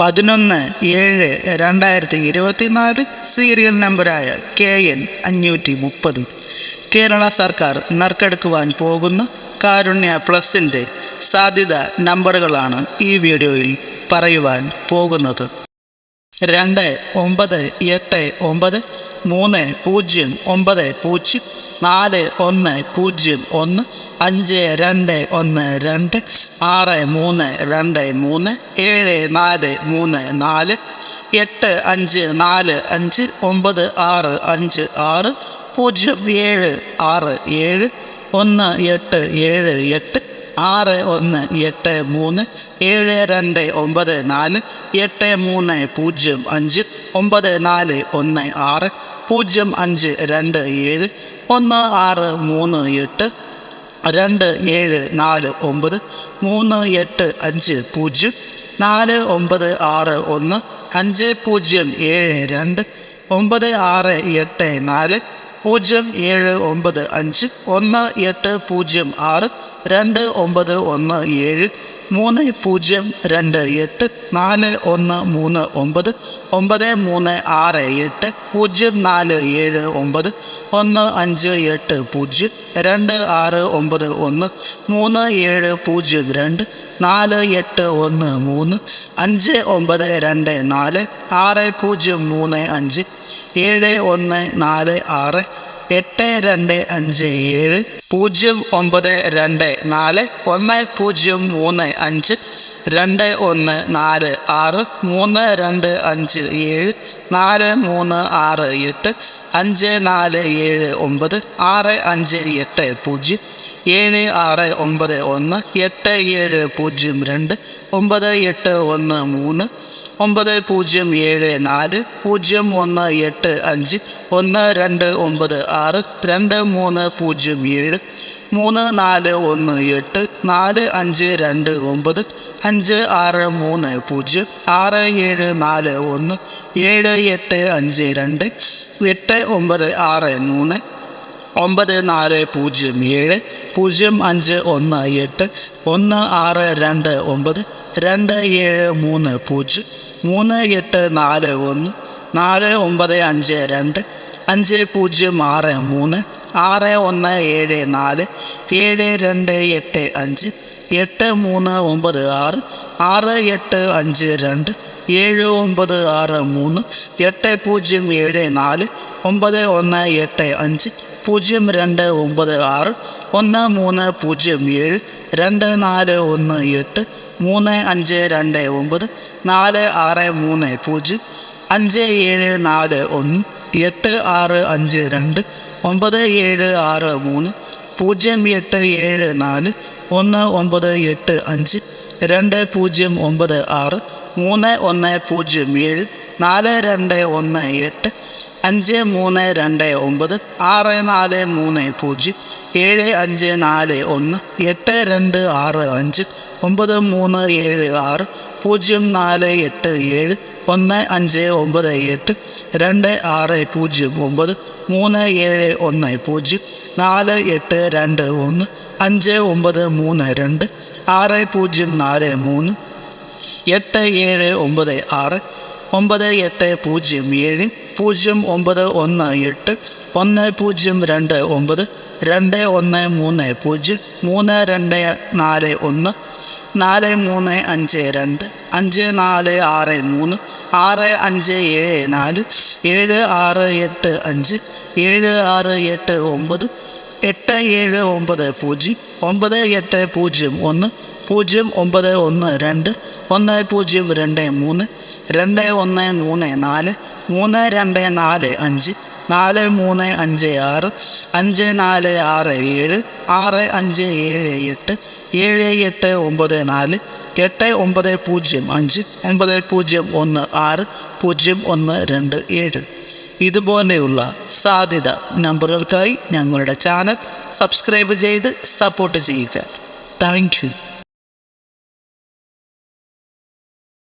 പതിനൊന്ന് ഏഴ് രണ്ടായിരത്തി ഇരുപത്തിനാല് സീരിയൽ നമ്പറായ കെ എൻ അഞ്ഞൂറ്റി മുപ്പത്. കേരള സർക്കാർ നറുക്കെടുക്കുവാൻ പോകുന്ന കാരുണ്യ പ്ലസിന്റെ സാധ്യത നമ്പറുകളാണ് ഈ വീഡിയോയിൽ പറയുവാൻ പോകുന്നത്. രണ്ട് ഒമ്പത് എട്ട് ഒമ്പത് മൂന്ന് പൂജ്യം ഒമ്പത് പൂജ്യം നാല് ഒന്ന് പൂജ്യം ഒന്ന് അഞ്ച് രണ്ട് ഒന്ന് രണ്ട് ആറ് മൂന്ന് രണ്ട് മൂന്ന് ഏഴ് നാല് മൂന്ന് നാല് എട്ട് അഞ്ച് നാല് അഞ്ച് ഒമ്പത് ആറ് അഞ്ച് ആറ് പൂജ്യം ഏഴ് ആറ് ഏഴ് ഒന്ന് എട്ട് ഏഴ് എട്ട് ആറ് ഒന്ന് എട്ട് മൂന്ന് ഏഴ് രണ്ട് ഒമ്പത് നാല് എട്ട് മൂന്ന് പൂജ്യം അഞ്ച് ഒമ്പത് നാല് ഒന്ന് ആറ് പൂജ്യം അഞ്ച് രണ്ട് ഏഴ് ഒന്ന് ആറ് മൂന്ന് എട്ട് രണ്ട് ഏഴ് നാല് ഒമ്പത് മൂന്ന് എട്ട് അഞ്ച് പൂജ്യം നാല് ഒമ്പത് ആറ് ഒന്ന് അഞ്ച് പൂജ്യം ഏഴ് രണ്ട് ഒമ്പത് ആറ് എട്ട് നാല് പൂജ്യം ഏഴ് ഒമ്പത് അഞ്ച് ഒന്ന് എട്ട് പൂജ്യം ആറ് രണ്ട് ഒമ്പത് ഒന്ന് ഏഴ് മൂന്ന് പൂജ്യം രണ്ട് എട്ട് നാല് ഒന്ന് മൂന്ന് ഒമ്പത് ഒമ്പത് മൂന്ന് ആറ് എട്ട് പൂജ്യം നാല് ഏഴ് ഒമ്പത് ഒന്ന് അഞ്ച് എട്ട് പൂജ്യം രണ്ട് ആറ് ഒമ്പത് ഒന്ന് മൂന്ന് ഏഴ് പൂജ്യം രണ്ട് നാല് എട്ട് ഒന്ന് മൂന്ന് അഞ്ച് ഒമ്പത് രണ്ട് നാല് ആറ് പൂജ്യം മൂന്ന് അഞ്ച് ഏഴ് ഒന്ന് നാല് ആറ് എട്ട് രണ്ട് അഞ്ച് ഏഴ് പൂജ്യം ഒമ്പത് രണ്ട് നാല് ഒന്ന് പൂജ്യം മൂന്ന് അഞ്ച് രണ്ട് ഒന്ന് നാല് ആറ് മൂന്ന് രണ്ട് അഞ്ച് ഏഴ് നാല് മൂന്ന് ആറ് എട്ട് അഞ്ച് നാല് ഏഴ് ഒമ്പത് ആറ് അഞ്ച് എട്ട് പൂജ്യം ഏഴ് ആറ് ഒമ്പത് ഒന്ന് എട്ട് ഏഴ് പൂജ്യം രണ്ട് ഒമ്പത് എട്ട് ഒന്ന് മൂന്ന് ഒമ്പത് പൂജ്യം ഏഴ് നാല് പൂജ്യം ഒന്ന് എട്ട് അഞ്ച് ഒന്ന് രണ്ട് ഒമ്പത് ആറ് രണ്ട് മൂന്ന് പൂജ്യം ഏഴ് മൂന്ന് നാല് ഒന്ന് എട്ട് നാല് അഞ്ച് രണ്ട് ഒമ്പത് അഞ്ച് ആറ് മൂന്ന് പൂജ്യം ആറ് ഏഴ് നാല് ഒന്ന് ഏഴ് എട്ട് അഞ്ച് രണ്ട് എട്ട് ഒമ്പത് ആറ് മൂന്ന് ഒമ്പത് നാല് പൂജ്യം ഏഴ് പൂജ്യം അഞ്ച് ഒന്ന് എട്ട് ഒന്ന് ആറ് രണ്ട് ഒമ്പത് രണ്ട് ഏഴ് മൂന്ന് പൂജ്യം മൂന്ന് എട്ട് നാല് ഒന്ന് നാല് ഒമ്പത് അഞ്ച് രണ്ട് അഞ്ച് പൂജ്യം ആറ് മൂന്ന് ആറ് ഒന്ന് ഏഴ് നാല് ഏഴ് രണ്ട് എട്ട് അഞ്ച് എട്ട് മൂന്ന് ഒമ്പത് ആറ് ആറ് എട്ട് അഞ്ച് രണ്ട് ഏഴ് ഒമ്പത് ആറ് മൂന്ന് എട്ട് പൂജ്യം ഏഴ് നാല് ഒമ്പത് ഒന്ന് എട്ട് അഞ്ച് പൂജ്യം രണ്ട് ഒമ്പത് ആറ് ഒന്ന് മൂന്ന് പൂജ്യം ഏഴ് രണ്ട് നാല് ഒന്ന് എട്ട് മൂന്ന് അഞ്ച് രണ്ട് ഒമ്പത് നാല് ആറ് മൂന്ന് പൂജ്യം അഞ്ച് ഏഴ് നാല് ഒന്ന് എട്ട് ആറ് അഞ്ച് രണ്ട് ഒമ്പത് ഏഴ് ആറ് മൂന്ന് പൂജ്യം എട്ട് ഏഴ് നാല് ഒന്ന് ഒമ്പത് എട്ട് അഞ്ച് രണ്ട് പൂജ്യം ഒമ്പത് ആറ് മൂന്ന് ഒന്ന് പൂജ്യം ഏഴ് നാല് രണ്ട് ഒന്ന് എട്ട് അഞ്ച് മൂന്ന് രണ്ട് ഒമ്പത് ആറ് നാല് മൂന്ന് പൂജ്യം ഏഴ് അഞ്ച് നാല് ഒന്ന് എട്ട് രണ്ട് ആറ് അഞ്ച് ഒമ്പത് മൂന്ന് ഏഴ് ആറ് പൂജ്യം നാല് എട്ട് ഏഴ് ഒന്ന് അഞ്ച് ഒമ്പത് എട്ട് രണ്ട് ആറ് പൂജ്യം ഒമ്പത് മൂന്ന് ഏഴ് ഒന്ന് പൂജ്യം നാല് എട്ട് രണ്ട് ഒന്ന് അഞ്ച് ഒമ്പത് മൂന്ന് രണ്ട് ആറ് പൂജ്യം നാല് മൂന്ന് എട്ട് ഏഴ് ഒമ്പത് ആറ് ഒമ്പത് എട്ട് പൂജ്യം ഏഴ് പൂജ്യം ഒമ്പത് ഒന്ന് എട്ട് ഒന്ന് പൂജ്യം രണ്ട് ഒമ്പത് രണ്ട് ഒന്ന് മൂന്ന് പൂജ്യം മൂന്ന് രണ്ട് നാല് ഒന്ന് നാല് മൂന്ന് അഞ്ച് രണ്ട് അഞ്ച് നാല് ആറ് മൂന്ന് ആറ് അഞ്ച് ഏഴ് നാല് ഏഴ് ആറ് എട്ട് അഞ്ച് ഏഴ് ആറ് എട്ട് ഒമ്പത് എട്ട് ഏഴ് ഒമ്പത് പൂജ്യം ഒമ്പത് എട്ട് പൂജ്യം ഒന്ന് പൂജ്യം ഒമ്പത് ഒന്ന് രണ്ട് ഒന്ന് പൂജ്യം രണ്ട് മൂന്ന് രണ്ട് ഒന്ന് മൂന്ന് നാല് മൂന്ന് രണ്ട് നാല് അഞ്ച് നാല് മൂന്ന് അഞ്ച് ആറ് അഞ്ച് നാല് ആറ് ഏഴ് ആറ് അഞ്ച് ഏഴ് എട്ട് ഏഴ് എട്ട് ഒമ്പത് നാല് എട്ട് ഒമ്പത് പൂജ്യം അഞ്ച് ഒമ്പത് പൂജ്യം ഒന്ന് ആറ് പൂജ്യം ഒന്ന് രണ്ട് ഏഴ്. ഇതുപോലെയുള്ള സാധ്യത നമ്പറുകൾക്കായി ഞങ്ങളുടെ ചാനൽ സബ്സ്ക്രൈബ് ചെയ്ത് സപ്പോർട്ട് ചെയ്യുക. താങ്ക്